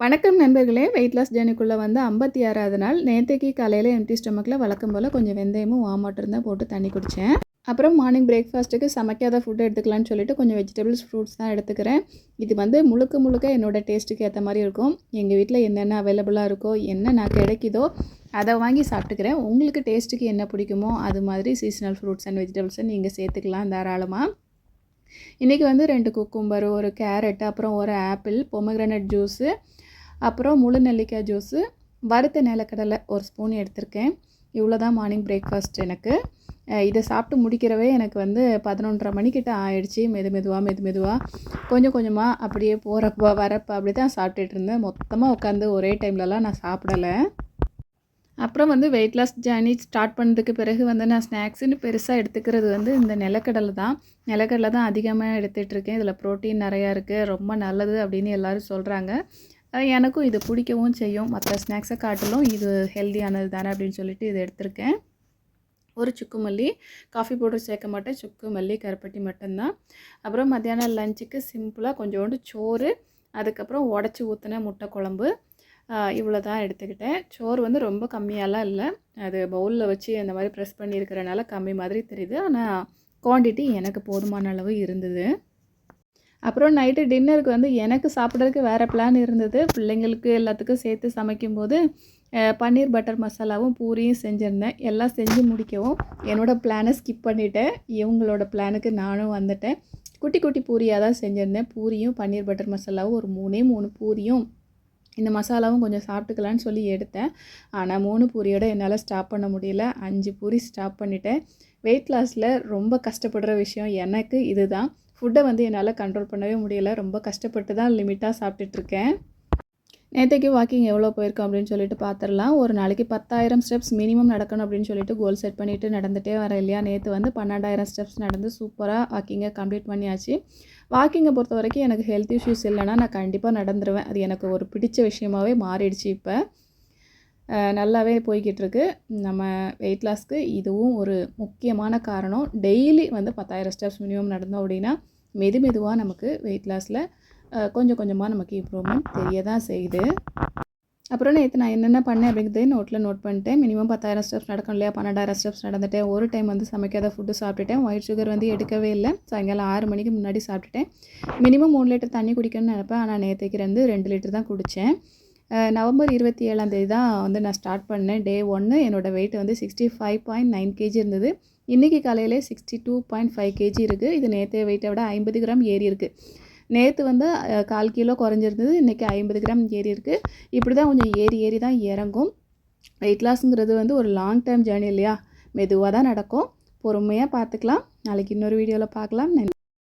வணக்கம் நண்பர்களே weight loss ஜேர்னிக்குள்ளே வந்து ஐம்பத்தி ஆறாவது நாள். நேற்றுக்கு காலையில் எம்டி ஸ்டொமக்கில் வழக்கம் போல் கொஞ்சம் வெந்தயமும் வாம் வாட்டர் தான் போட்டு தண்ணி குடித்தேன் அப்புறம் மார்னிங் பிரேக்ஃபாஸ்ட்டுக்கு சமைக்காத ஃபுட் எடுத்துக்கலாம்னு சொல்லிட்டு கொஞ்சம் வெஜிடபிள்ஸ் ஃப்ரூட்ஸ் தான் எடுத்துக்கிறேன். இது வந்து முழுக்க முழுக்க என்னோடய டேஸ்ட்டுக்கு ஏற்ற மாதிரி இருக்கும். எங்கள் வீட்டில் என்னென்ன அவைலபிளாக இருக்கோ என்ன நான் கிடைக்குதோ அதை வாங்கி சாப்பிட்டுக்கிறேன். உங்களுக்கு டேஸ்ட்டுக்கு என்ன பிடிக்குமோ அது மாதிரி சீசனல் ஃப்ரூட்ஸ் அண்ட் வெஜிடபிள்ஸை நீங்கள் சேர்த்துக்கலாம் தாராளமாக இன்றைக்கி வந்து ரெண்டு குக்கும்பர் ஒரு கேரட் அப்புறம் ஒரு ஆப்பிள் பொமக்ரனட் ஜூஸு அப்புறம் முழு நெல்லிக்காய் ஜூஸு வறுத்த நிலக்கடலை ஒரு ஸ்பூன் எடுத்திருக்கேன். இவ்வளோ தான் மார்னிங் பிரேக்ஃபாஸ்ட் எனக்கு இதை சாப்பிட்டு முடிக்கிறவே எனக்கு வந்து பதினொன்றரை மணிக்கிட்ட ஆயிடுச்சு. மெது மெதுவாக மெது மெதுவாக கொஞ்சம் கொஞ்சமாக அப்படியே போகிறப்ப வரப்போ அப்படி தான் சாப்பிட்டுட்டு இருந்தேன். மொத்தமாக உட்காந்து ஒரே டைம்லலாம் நான் சாப்பிடலை. அப்புறம் வந்து வெயிட் லாஸ் ஜேர்னி ஸ்டார்ட் பண்ணதுக்கு பிறகு வந்து நான் ஸ்நாக்ஸுன்னு பெருசாக எடுத்துக்கிறது வந்து இந்த நிலக்கடலை தான். நிலக்கடலை தான் அதிகமாக எடுத்துகிட்ருக்கேன் இதில் ப்ரோட்டீன் நிறையா இருக்குது ரொம்ப நல்லது அப்படின்னு எல்லோரும் சொல்கிறாங்க எனக்கும் இது பிடிக்கவும் செய்யும். மற்ற ஸ்நாக்ஸை காட்டிலும் இது ஹெல்த்தியானது தானே அப்படின்னு சொல்லிட்டு இது எடுத்திருக்கேன். ஒரு சுக்கு மல்லி காஃபி பவுடர் சேர்க்க மாட்டேன். சுக்கு மல்லி கருப்பட்டி மட்டும்தான். அப்புறம் மத்தியானம் லஞ்சுக்கு சிம்பிளாக கொஞ்சோண்டு சோறு அதுக்கப்புறம் உடச்சி ஊற்றின முட்டை குழம்பு. இவ்வளோ தான் எடுத்துக்கிட்டேன். சோறு வந்து ரொம்ப கம்மியாலாம் இல்லை. அது பவுலில் வச்சு அந்த மாதிரி ப்ரெஸ் பண்ணியிருக்கிறனால கம்மி மாதிரி தெரியுது. ஆனால் குவான்டிட்டி எனக்கு போதுமான அளவு இருந்தது. அப்புறம் நைட்டு டின்னருக்கு வந்து எனக்கு சாப்பிட்றதுக்கு வேறு பிளான் இருந்தது. பிள்ளைங்களுக்கு எல்லாத்துக்கும் சேர்த்து சமைக்கும்போது பன்னீர் பட்டர் மசாலாவும் பூரியும் செஞ்சுருந்தேன். எல்லாம் செஞ்சு முடிக்கவும் என்னோடய பிளானை ஸ்கிப் பண்ணிவிட்டேன் இவங்களோட பிளானுக்கு நானும் வந்துட்டேன். குட்டி குட்டி பூரியாக தான் செஞ்சுருந்தேன். பூரியும் பன்னீர் பட்டர் மசாலாவும் ஒரு மூணே மூணு பூரியும் இந்த மசாலாவும் கொஞ்சம் சாப்பிட்டுக்கலான்னு சொல்லி எடுத்தேன். ஆனால் மூணு பூரியோட என்னால் ஸ்டாப் பண்ண முடியல. அஞ்சு பூரி ஸ்டாப் பண்ணிட்டேன். வெயிட் லாஸில் ரொம்ப கஷ்டப்படுற விஷயம் எனக்கு இதுதான். ஃபுட்டை வந்து என்னால் கண்ட்ரோல் பண்ணவே முடியலை. ரொம்ப கஷ்டப்பட்டு தான் லிமிட்டாக சாப்பிட்டுட்ருக்கேன் நேற்றுக்கு வாக்கிங் எவ்வளோ போயிருக்கோம் அப்படின்னு சொல்லிட்டு பார்த்துடலாம் ஒரு நாளைக்கு பத்தாயிரம் ஸ்டெப்ஸ் மினிமம் நடக்கணும் அப்படின்னு சொல்லிட்டு கோல் செட் பண்ணிவிட்டு நடந்துகிட்டே வரேன் இல்லையா? நேற்று வந்து பன்னெண்டாயிரம் ஸ்டெப்ஸ் நடந்து சூப்பராக வாக்கிங்கை கம்ப்ளீட் பண்ணியாச்சு. வாக்கிங்கை பொறுத்த வரைக்கும் எனக்கு ஹெல்த் இஷ்யூஸ் இல்லைனா நான் கண்டிப்பாக நடந்துருவேன். அது எனக்கு ஒரு பிடிச்ச விஷயமாகவே மாறிடுச்சு இப்போ. நல்லாவே போய்கிட்டுருக்கு நம்ம வெயிட் லாஸ்க்கு இதுவும் ஒரு முக்கியமான காரணம். டெய்லி வந்து பத்தாயிரம் ஸ்டெப்ஸ் மினிமம் நடந்தோம் அப்படின்னா மெது மெதுவாக நமக்கு வெயிட் லாஸில் கொஞ்சம் கொஞ்சமாக நமக்கு இம்ப்ரூவ்மெண்ட் தெரிய தான் செய்யுது. அப்புறம் நேற்று நான் என்னென்ன பண்ணேன் அப்படிங்கிறது நோட்டில் நோட் பண்ணிட்டேன். மினிமம் பத்தாயிரம் ஸ்டெப்ஸ் நடக்கும் இல்லையா? பன்னெண்டாயிரம் ஸ்டெப்ஸ் நடந்துட்டேன். ஒரு டைம் வந்து சமைக்காத ஃபுட்டு சாப்பிட்டுட்டேன். ஒயிட் சுகர் வந்து எடுக்கவே இல்லை. சாயங்காலம் ஆறு மணிக்கு முன்னாடி சாப்பிட்டுட்டேன். மினிமம் மூணு லிட்டர் தண்ணி குடிக்கணும்னு நினைப்பேன். ஆனால் நேற்றுக்கு வந்து ரெண்டு லிட்டர் தான் குடித்தேன் நவம்பர் இருபத்தி ஏழாம் தேதி தான் வந்து நான் ஸ்டார்ட் பண்ணேன். டே ஒன்று என்னோடய வெயிட் வந்து sixty five point nine KG இருந்தது. இன்றைக்கி காலையிலே sixty two point five KG இருக்குது இது நேற்று வெயிட்டை விட ஐம்பது கிராம் ஏறி இருக்குது நேற்று வந்து கால் கிலோ குறைஞ்சிருந்தது. இன்றைக்கி ஐம்பது கிராம் ஏறி இருக்குது இப்படி தான் கொஞ்சம் ஏறி ஏறி தான் இறங்கும். வெயிட் லாஸுங்கிறது வந்து ஒரு லாங் டைம் ஜேர்னி இல்லையா? மெதுவாக தான் நடக்கும். பொறுமையாக பார்த்துக்கலாம். நாளைக்கு இன்னொரு வீடியோவில் பார்க்கலாம். நன்றி.